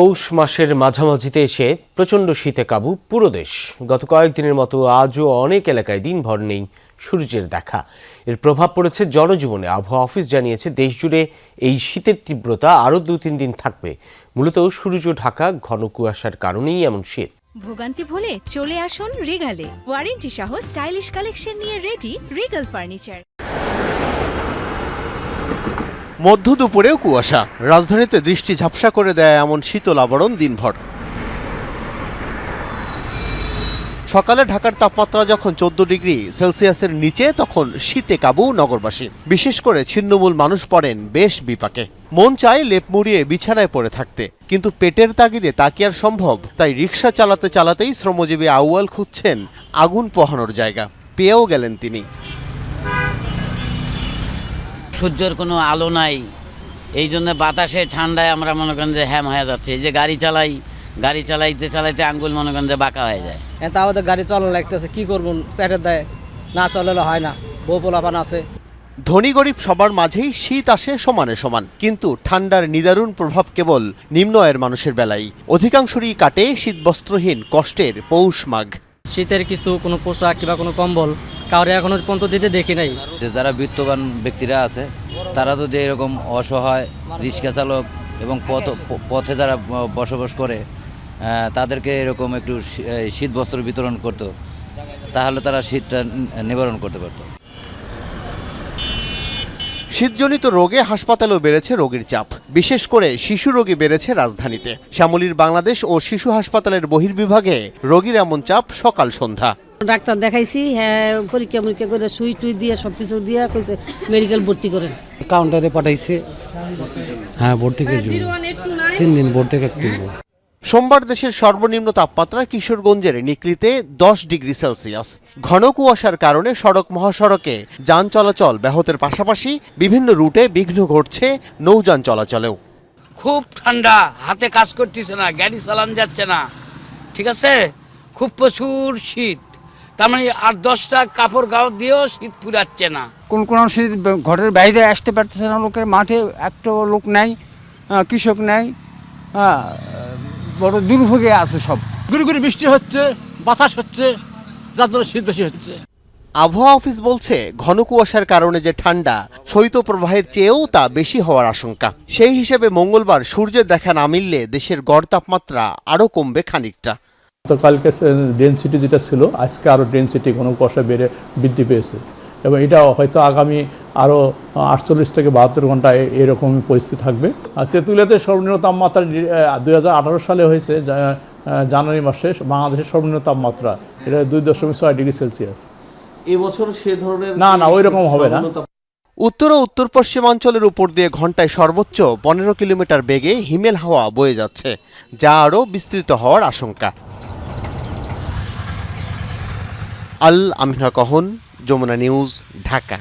পৌষ মাসের মাঝামাঝিতে এসে প্রচণ্ড শীতে কাবু পুরো দেশ। গত কয়েকদিনের মতো আজও অনেক এলাকায় দিনভর নেই সূর্যের দেখা। এর প্রভাব পড়েছে জনজীবনে। আবহাওয়া অফিস জানিয়েছে, দেশজুড়ে এই শীতের তীব্রতা আরও দু তিন দিন থাকবে। মূলত সূর্য ঢাকা ঘন কুয়াশার কারণেই এমন শীত। ভোগান্তি ভুলে চলে আসুন রিগালে। ওয়ারেন্টি সহ স্টাইলিশ কালেকশন নিয়ে রেডি রিগাল ফার্নিচার। মধ্য দুপুরেও কুয়াশা। রাজধানীতে দৃষ্টি ঝাপসা করে দেয় এমন শীতল আবরণ দিনভর। সকালে ঢাকার তাপমাত্রা যখন চোদ্দ ডিগ্রি সেলসিয়াসের নিচে, তখন শীতে কাবু নগরবাসী। বিশেষ করে ছিন্নমূল মানুষ পড়েন বেশ বিপাকে। মন চায় লেপ মুড়িয়ে বিছানায় পড়ে থাকতে। কিন্তু পেটের তাগিদে তা কি আর সম্ভব? তাই রিক্সা চালাতে চালাতেই শ্রমজীবী আউয়াল খুঁজছেন আগুন পোহানোর জায়গা। পেয়েও গেলেন তিনি। সূর্যের কোনো আলো নাই। এই জন্য বাতাসে ঠান্ডায় আমরা মনে করেন যে হ্যাম হয়ে যাচ্ছে। এই যে গাড়ি চালাই গাড়ি চালাইতে চালাইতে আঙ্গুল মনে করেন যে বাঁকা হয়ে যায়। হ্যাঁ তাও তো গাড়ি চলানো লাগতেছে কী করব? পেটের দেয় না চলালে হয় না বউ পোলাপান আছে। ধনী গরিব সবার মাঝেই শীত আসে সমানে সমান কিন্তু ঠান্ডার নিদারুণ প্রভাব কেবল নিম্ন আয়ের মানুষের বেলায়। অধিকাংশরই কাটে শীতবস্ত্রহীন কষ্টের পৌষ মাঘ। শীতের কিছু কোনো পোশাক কিংবা কোনো কম্বল কাউরে এখনও পর্যন্ত দিতে দেখি নাই। যে যারা বিত্তবান ব্যক্তিরা আছে তারা যদি এরকম অসহায় রিক্সা চালক এবং পথ প- পথে যারা বসবাস করে তাদেরকে এরকম একটু শীত বস্ত্র বিতরণ করতো তাহলে তারা শীতটা নিবারণ করতে পারতো। শীতজনিত রোগে হাসপাতালেও বেড়েছে রোগীর চাপ। বিশেষ করে শিশু রোগী বেড়েছে রাজধানীতে। শ্যামলীর বাংলাদেশ ও শিশু হাসপাতালের বহির্বিভাগে রোগীর এমন চাপ সকাল সন্ধ্যা। ডাক্তার দেখাইছি হ্যাঁ পরীক্ষা মরীক্ষা করে সুই টুই দিয়ে সব কিছু দিয়ে কইছে মেডিকেল ভর্তি করেন। কাউন্টারে পাঠাইছে। হ্যাঁ ভর্তি করে তিন দিন ভর্তি করতে সোমবার দেশের সর্বনিম্ন তাপমাত্রা কিশোরগঞ্জের নিকলিতে দশ ডিগ্রি সেলসিয়াস। ঘন কুয়াশার কারণে সড়ক মহাসড়কে যান চলাচল ব্যাহতের পাশাপাশি বিভিন্ন রুটে বিঘ্ন ঘটছে নৌযান চলাচলেও। খুব ঠান্ডা হাতে কাজ করতেছে না গাড়ি চালান যাচ্ছে না। ঠিক আছে? খুব প্রচুর শীত। তার মানে আট দশটা কাপড় গাও দিয়েও শীত পুরাচ্ছে না। কোন কোন শীত ঘরের বাইরে আসতে পারতেছে না লোকের মাঠে একটা লোক নাই কৃষক নাই হ্যাঁ, বড় দুর্ভোগে আছে সব। গুড়ি গুড়ি বৃষ্টি হচ্ছে বাতাস হচ্ছে যার জন্য শীত বেশি হচ্ছে। আবহাওয়া অফিস বলছে ঘন কুয়াশার কারণে যে ঠান্ডা শৈত্যপ্রবাহের চেয়েও তা বেশি হওয়ার আশঙ্কা। সেই হিসেবে মঙ্গলবার সূর্যের দেখা না মিললে দেশের গড় তাপমাত্রা আরও কমবে খানিকটা। তো কালকে ডেনসিটি যেটা ছিল আজকে আরও ডেনসিটি ঘন কুয়াশা বেড়ে বৃদ্ধি পেয়েছে। এবং এটা হয়তো আগামী আরও আটচল্লিশ থেকে বাহাত্তর ঘন্টায় এরকম পরিস্থিতি থাকবে। আর তেঁতুলিয়াতে সর্বনিম্ন তাপমাত্রা দুই হাজার আঠারো সালে হয়েছে জানুয়ারি মাসে বাংলাদেশের সর্বনিম্ন তাপমাত্রা। এটা দুই দশমিক ছয় ডিগ্রি সেলসিয়াস। এবছর সে ধরনের না না ওই রকম হবে না। উত্তর ও উত্তর পশ্চিমাঞ্চলের উপর দিয়ে ঘন্টায় সর্বোচ্চ পনেরো কিলোমিটার বেগে হিমেল হাওয়া বয়ে যাচ্ছে যা আরও বিস্তৃত হওয়ার আশঙ্কা। আল আমিনা কহন যমুনা নিউজ ঢাকা।